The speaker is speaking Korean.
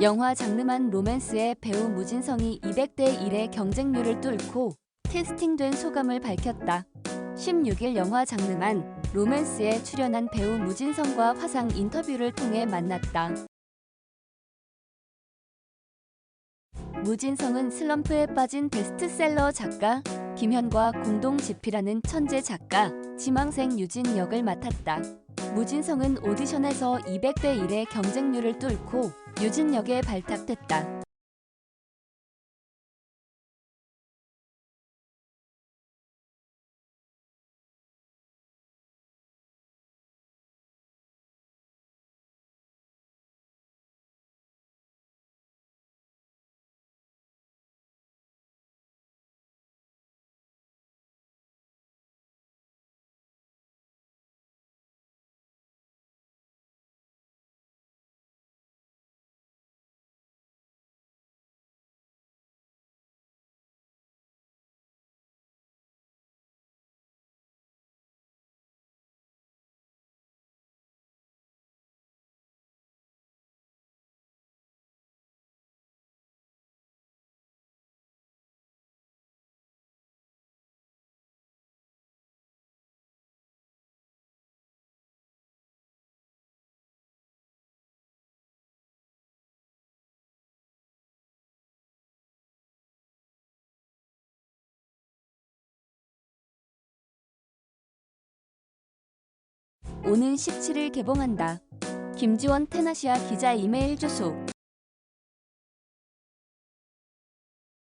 영화 장르만 로맨스의 배우 무진성이 200대 1의 경쟁률을 뚫고 캐스팅된 소감을 밝혔다. 16일 영화 장르만 로맨스에 출연한 배우 무진성과 화상 인터뷰를 통해 만났다. 무진성은 슬럼프에 빠진 베스트셀러 작가 김현과 공동 집필하는 천재 작가 지망생 유진 역을 맡았다. 무진성은 오디션에서 200대 1의 경쟁률을 뚫고 유진 역에 발탁됐다. 오는 17일 개봉한다. 김지원 테나시아 기자 이메일 주소